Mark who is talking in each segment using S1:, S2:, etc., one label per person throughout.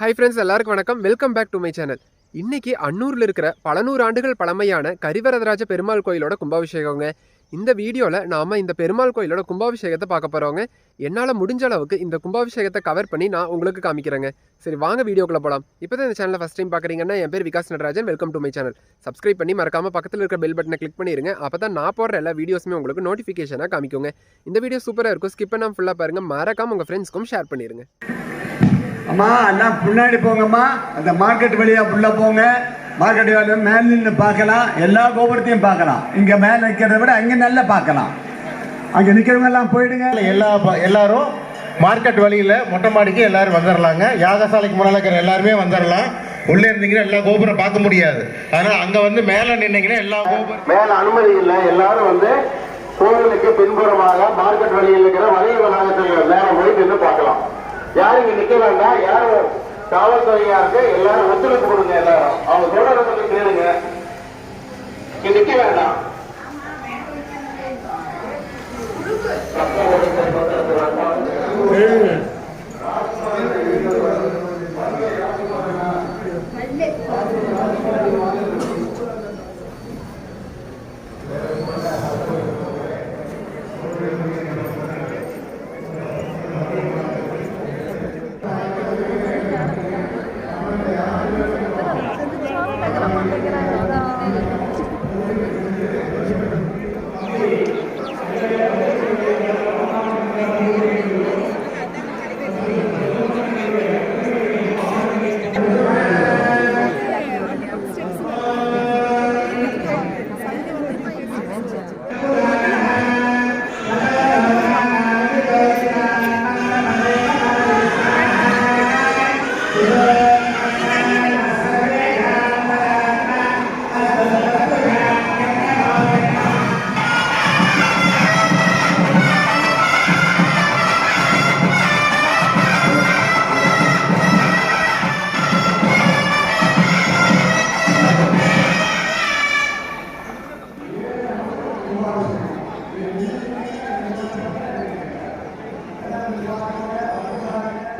S1: High friends எல்லாருக்கும் வணக்கம். Welcome back to my channel இன்னைக்கு அன்னூரில் இருக்கிற பல நூறு ஆண்டுகள் பழமையான கரிவரதராஜ பெருமாள் கோயிலோட கும்பாபிஷேகங்க. இந்த வீடியோவில் நாம் இந்த பெருமாள் கோயிலோட கும்பாபிஷேகத்தை பார்க்க போகிறோங்க என்னால் முடிஞ்ச அளவுக்கு இந்த கும்பாபிஷேகத்தை கவர் பண்ணி நான் உங்களுக்கு காமிக்கிறேங்க. சரி வாங்க வீடியோக்குள்ளே போகலாம் இப்போ தான் இந்த சேனலை ஃபஸ்ட் டைம் பார்க்குறீங்கன்னா என் பேர் Vikas Natarajan. Welcome to my channel subscribe பண்ணி மறக்காமல் பக்கத்தில் இருக்கிற பெல் பட்டனை கிளிக் பண்ணிருங்க. அப்போ தான் நான் போடுற எல்லா வீடியோஸுமே உங்களுக்கு நோட்டிஃபிகேஷனாக காமிக்குங்க. இந்த வீடியோ சூப்பராக இருக்கும். ஸ்கிப் பண்ணாமல் ஃபுல்லாக பாருங்கள் மறக்காமல் உங்கள் ஃப்ரெண்ட்ஸ்க்கும் ஷேர் பண்ணிடுங்க
S2: அம்மா எல்லாம் பின்னாடி போங்கம்மா. அந்த மார்க்கெட் வழியா உள்ள போங்க. மார்க்கெட் வழியா மேல நின்று பார்க்கலாம். எல்லா கோபுரத்தையும் பார்க்கலாம். இங்க மேல நிற்கிறத விட அங்க நல்லா பார்க்கலாம். அங்க நிக்கிறவங்க எல்லாம் போயிடுங்க.
S3: எல்லா ப- எல்லாரும் மார்க்கெட் வழியில் மொட்டை மாடிக்கு எல்லாரும் வந்துடலாங்க யாகசாலைக்கு முன்னால் இருக்கிற எல்லாருமே வந்துடலாம் உள்ளே இருந்தீங்கன்னா எல்லா கோபுரம் பார்க்க முடியாது. அதனால் அங்கே வந்து மேலே நின்னீங்கன்னா எல்லா கோபுரம்
S4: மேல அனுமதி இல்லை. எல்லாரும் வந்து கோவிலுக்கு பின்புறமாக மார்க்கெட் வழியில் இருக்கிற வளைய வளாகத்தில் மேல போய் நின்று பார்க்கலாம். யாரும் இங்க நிக்க வேண்டாம். யாரும் காவல்துறையா இருக்கு. எல்லாரும் ஒத்துழைப்பு கொடுங்க எல்லாரும். அவங்க சொல்றத கொஞ்சம் கேளுங்க. இங்க நிக்க வேண்டாம்.
S5: Yeah.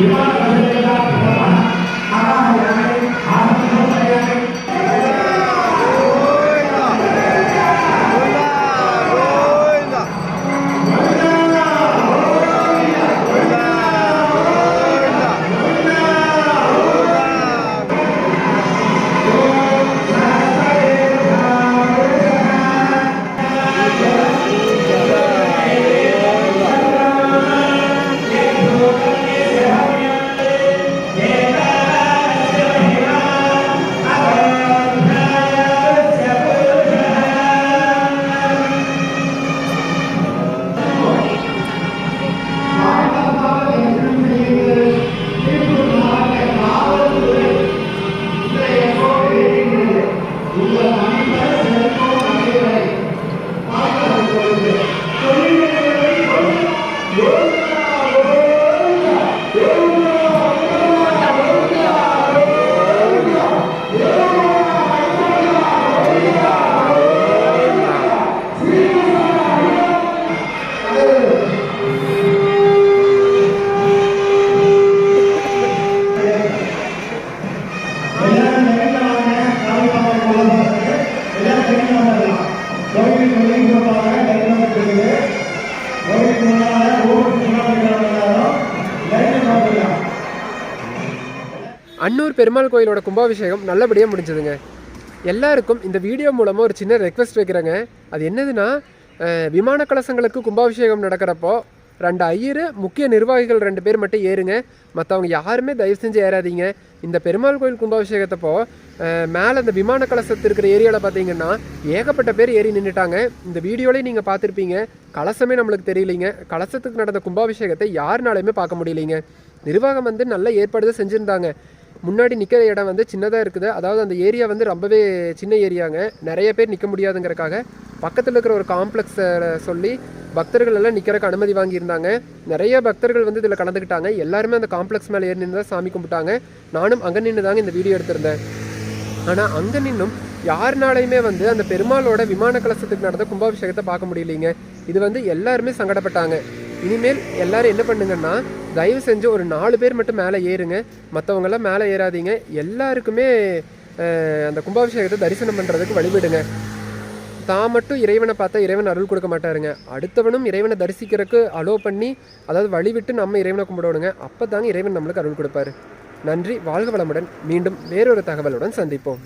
S5: Yeah.
S1: அன்னூர் பெருமாள் கோயிலோட கும்பாபிஷேகம் நல்லபடியாக முடிஞ்சதுங்க. எல்லாருக்கும் இந்த வீடியோ மூலமாக ஒரு சின்ன ரெக்வெஸ்ட் வைக்கிறேங்க. அது என்னதுன்னா விமான கலசங்களுக்கு கும்பாபிஷேகம் நடக்கிறப்போ ரெண்டு ஐயர் முக்கிய நிர்வாகிகள் ரெண்டு பேர் மட்டும் ஏறுங்க. மற்றவங்க யாருமே தயவு செஞ்சு ஏறாதீங்க. இந்த பெருமாள் கோயில் கும்பாபிஷேகத்தப்போ மேலே அந்த விமான கலசத்து இருக்கிற ஏரியாவில் பார்த்தீங்கன்னா ஏகப்பட்ட பேர் ஏறி நின்றுட்டாங்க இந்த வீடியோலேயே நீங்கள் பார்த்துருப்பீங்க கலசமே நம்மளுக்கு தெரியலைங்க. கலசத்துக்கு நடந்த கும்பாபிஷேகத்தை யாருனாலையுமே பார்க்க முடியலைங்க. நிர்வாகம் வந்து நல்ல ஏற்பாடு செஞ்சுருந்தாங்க. முன்னாடி நிற்கிற இடம் வந்து சின்னதாக இருக்குது. அதாவது அந்த ஏரியா வந்து ரொம்பவே சின்ன ஏரியாங்க. நிறைய பேர் நிற்க முடியாதுங்கிறக்காக பக்கத்தில் இருக்கிற ஒரு காம்ப்ளெக்ஸை சொல்லி பக்தர்கள் எல்லாம் நிற்கிறக்கு அனுமதி வாங்கியிருந்தாங்க. நிறைய பக்தர்கள் வந்து இதில் கலந்துக்கிட்டாங்க. எல்லாருமே அந்த காம்ப்ளெக்ஸ் மேலே ஏறி நின்று தான் சாமி கும்பிட்டாங்க. நானும் அங்கே நின்று தாங்க இந்த வீடியோ எடுத்திருந்தேன். ஆனால் அங்கே நின்றும் யாருனாலையுமே வந்து அந்த பெருமாளோட விமான கலசத்துக்கு நடந்த கும்பாபிஷேகத்தை பார்க்க முடியலைங்க. இது வந்து எல்லாருமே சங்கடப்பட்டாங்க. இனிமேல் எல்லாரும் என்ன பண்ணுங்கன்னா தயவு செஞ்சு ஒரு நாலு பேர் மட்டும் மேலே ஏறுங்க. மற்றவங்கெல்லாம் மேலே ஏறாதீங்க. எல்லாருக்குமே அந்த கும்பாபிஷேகத்தை தரிசனம் பண்ணுறதுக்கு வழிவிடுங்க. தான் மட்டும் இறைவனை பார்த்தா இறைவன் அருள் கொடுக்க மாட்டாருங்க. அடுத்தவனும் இறைவனை தரிசிக்கிறதுக்கு அலோ பண்ணி அதாவது வழிவிட்டு நம்ம இறைவனை கும்பிடணுங்க. அப்போ தாங்க இறைவன் நம்மளுக்கு அருள் கொடுப்பாரு. நன்றி. வாழ்க வளமுடன். மீண்டும் வேறொரு தகவலுடன் சந்திப்போம்.